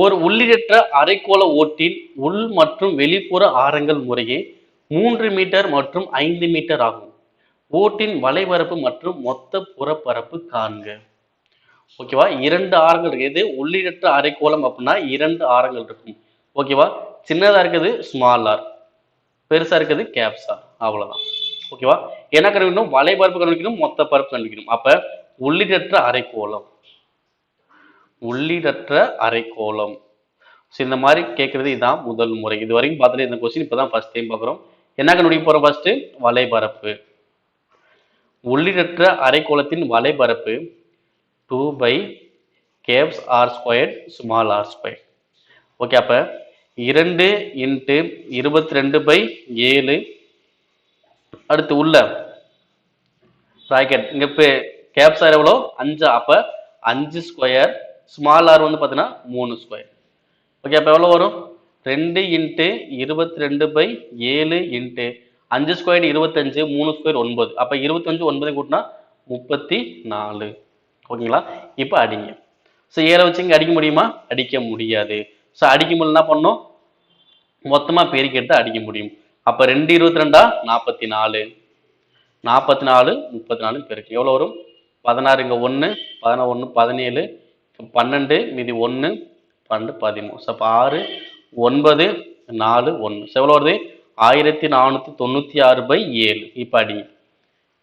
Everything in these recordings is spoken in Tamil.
ஒரு உள்ளிடற்ற அரைக்கோள ஓட்டின் உள் மற்றும் வெளிப்புற ஆரங்கள் முறையே மூன்று மீட்டர் மற்றும் ஐந்து மீட்டர் ஆகும். ஓட்டின் வலைபரப்பு மற்றும் மொத்த புறப்பரப்பு காண்க. ஓகேவா இரண்டு ஆரங்கள் இருக்குது உள்ளிடற்ற அரைக்கோளம் அப்படின்னா இரண்டு ஆரங்கள் இருக்கும். ஓகேவா சின்னதா இருக்குது ஸ்மால் ஆர். பெருசா இருக்குது கேப்ஸ் ஆர். அவ்வளவுதான். ஓகேவா என்ன கண்டுபிடிக்கணும்? வலைபரப்பு கண்டுபிடிக்கணும் மொத்த பரப்பு கண்டுபிடிக்கணும். அப்ப உள்ளிடற்ற அரைக்கோளம். உள்ளிடற்ற அரைக்கோளம். ஸோ இந்த மாதிரி கேட்குறது இதான் முதல் முறை. இது வரைக்கும் பார்த்துட்டு இந்த கொஸ்டின் இப்போ தான் ஃபர்ஸ்ட் டைம் பார்க்குறோம். என்ன கண்டுபிடிக்க போகிறோம் ஃபஸ்ட்டு வலைபரப்பு உள்ளிடற்ற அரைக்கோளத்தின் வலைபரப்பு two pi caps R square small R square okay அப்போ இரண்டு இன்ட்டு இருபத்தி ரெண்டு பை ஏழு. அடுத்து உள்ள ப்ராக்கெட் இங்கே இப்போ கேப்ஸ் ஆர் எவ்வளோ அஞ்சு. அப்போ அஞ்சு ஸ்கொயர் ஸ்மால் ஆர் வந்து பார்த்தீங்கன்னா மூணு ஸ்கொயர் ஓகே அப்போ எவ்வளோ வரும்? ரெண்டு இன்ட்டு இருபத்தி ரெண்டு பை ஏழு இன்ட்டு அஞ்சு ஸ்கொயர் இருபத்தஞ்சு மூணு ஸ்கொயர் ஒன்பது. அப்போ இருபத்தஞ்சு ஒன்பது கூட்டினா முப்பத்தி நாலு ஓகேங்களா இப்போ அடிங்க. ஸோ ஏழை வச்சு இங்கே அடிக்க முடியுமா? அடிக்க முடியாது. ஸோ அடிக்க முடியல என்ன பண்ணணும்? மொத்தமாக பெருக்கி எடுத்து அடிக்க முடியும். அப்போ ரெண்டு இருபத்தி ரெண்டா நாற்பத்தி நாலு நாற்பத்தி நாலு முப்பத்தி நாலு பெருக்கு. எவ்வளோ வரும்? பதினாறு இங்கே ஒன்று பதினொன்று பதினேழு பன்னெண்டு மீதி ஒன்று பன்னெண்டு பதிமூணு ஸோ அப்போ ஆறு ஒன்பது நாலு ஒன்று ஸோ எவ்வளோ வருது? ஆயிரத்தி நானூற்றி தொண்ணூற்றி ஆறு பை ஏழு. இப்போ அடிங்க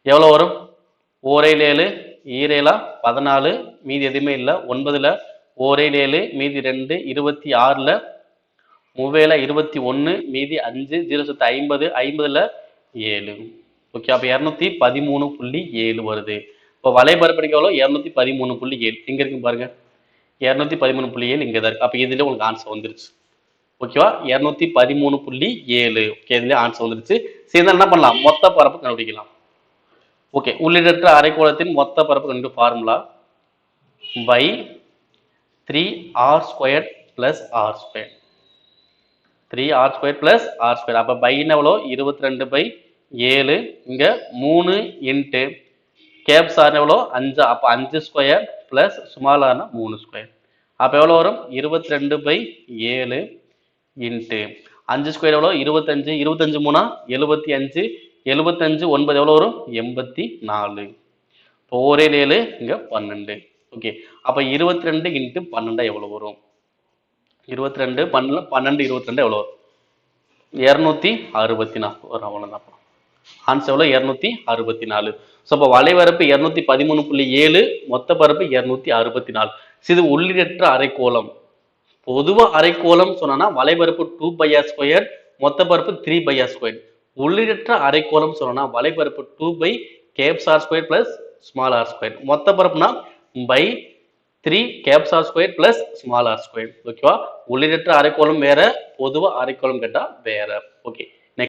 எவ்வளோ வரும்? ஓரையில் ஏழு ஈரேலா பதினாலு மீதி எதுவுமே இல்லை. ஒன்பதில் ஓரையில் ஏழு மீதி ரெண்டு இருபத்தி ஆறில் மூவேல இருபத்தி ஒன்று மீதி அஞ்சு ஜீரோ சத்து ஐம்பது ஐம்பதில் ஏழு. ஓகே அப்போ இரநூத்தி பதிமூணு புள்ளி ஏழு வருது. இப்போ வலைபரப்படிக்கு எவ்வளோ இரநூத்தி பதிமூணு புள்ளி ஏழு. எங்கே இருக்கு பாருங்கள் இரநூத்தி பதிமூணு புள்ளி ஏழு இங்கே தான் இருக்கு. அப்போ இதுல உங்களுக்கு ஆன்சர் வந்துருச்சு. ஓகேவா இரநூத்தி பதிமூணு புள்ளி ஏழு. ஓகே இதுல ஆன்சர் வந்துருச்சு. சரி என்ன பண்ணலாம்? மொத்த பரப்பு கண்டுபிடிக்கலாம். ஓகே உள்ளிடற்ற அரைக்கோளத்தின் மொத்த பரப்பு கண்டு formula pi three R square plus R square three R square plus R square அப்போ பைன்னு எவ்வளோ இருபத்தி ரெண்டு பை ஏழு. இங்கே மூணு இன்ட்டு கேப் சார் எவ்வளோ அஞ்சு. அப்போ அஞ்சு ஸ்கொயர் ப்ளஸ் சுமாலான மூணு ஸ்கொயர் அப்போ எவ்வளோ வரும்? இருபத்தி ரெண்டு பை ஏழு இன்ட்டு அஞ்சு ஸ்கொயர் எவ்வளோ இருபத்தஞ்சு. இருபத்தஞ்சு மூணா? எழுபத்தி அஞ்சு. எழுபத்தஞ்சு ஒன்பது எவ்வளோ வரும்? எண்பத்தி நாலு. இப்போ ஒரே ஏழு இங்கே பன்னெண்டு. ஓகே அப்போ இருபத்தி ரெண்டு இன்ட்டு பன்னெண்டா எவ்வளோ வரும்? இருபத்தி ரெண்டு பன்னெண்டு பன்னெண்டு இருபத்தி ரெண்டு எவ்வளோ இரநூத்தி அறுபத்தி நாலு. ஒரு அவ்வளோதான் ஆன்சர் எவ்வளோ இரநூத்தி அறுபத்தி நாலு. ஸோ அப்போ வலைவரப்பு இரநூத்தி பதிமூணு புள்ளி ஏழு மொத்த பரப்பு இரநூத்தி அறுபத்தி நாலு. இது உள்ளிடற்ற அரைக்கோளம். பொதுவாக அரைக்கோளம் சொன்னோன்னா வலைபரப்பு டூ பையா ஸ்கொயர் மொத்த பரப்பு த்ரீ பையா ஸ்கொயர் உள்ளிடற்ற அரைக்கோளம் சொன்னோன்னா வலைபரப்பு two pi caps R square plus small R square மொத்த பரப்புனா pi three caps R square plus small R square ஓகேவா உள்ளிடற்ற அரைக்கோளம் வேற பொதுவாக அரைக்கோளம் கேட்டால் வேற. ஓகே